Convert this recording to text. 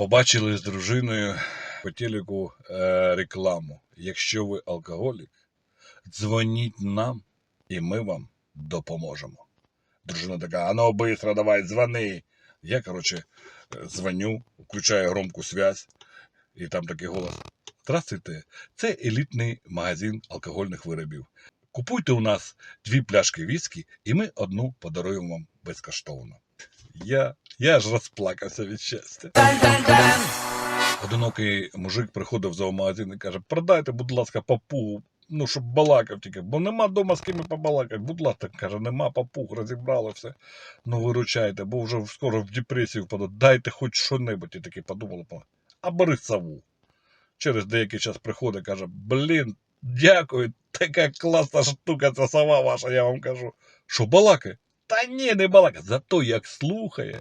Побачили з дружиною по телеку е, рекламу. Якщо ви алкоголік, дзвоніть нам, і ми вам допоможемо. Дружина така, а ну быстро давай, дзвони. Я, короче, е, дзвоню, включаю громку связь, і там такий голос. Здравствуйте, це елітний магазин алкогольних виробів. Купуйте у нас дві пляшки віскі, і ми одну подаруємо вам безкоштовно. Я, я аж розплакався від щастя. Одинокий мужик приходив в зоомагазин і каже: продайте, будь ласка, папугу, ну, щоб балакав тільки, бо нема дома з ким побалакати. Будь ласка, каже, нема папуг, розібрали все. Ну виручайте, бо вже скоро в депресію впаду. Дайте хоч що-небудь. І таки подумали, а бери сову. Через деякий час приходить, каже, блін, дякую, така класна штука, ця сова ваша, я вам кажу. Що балакає? Та ні, не балака, зато як слухає.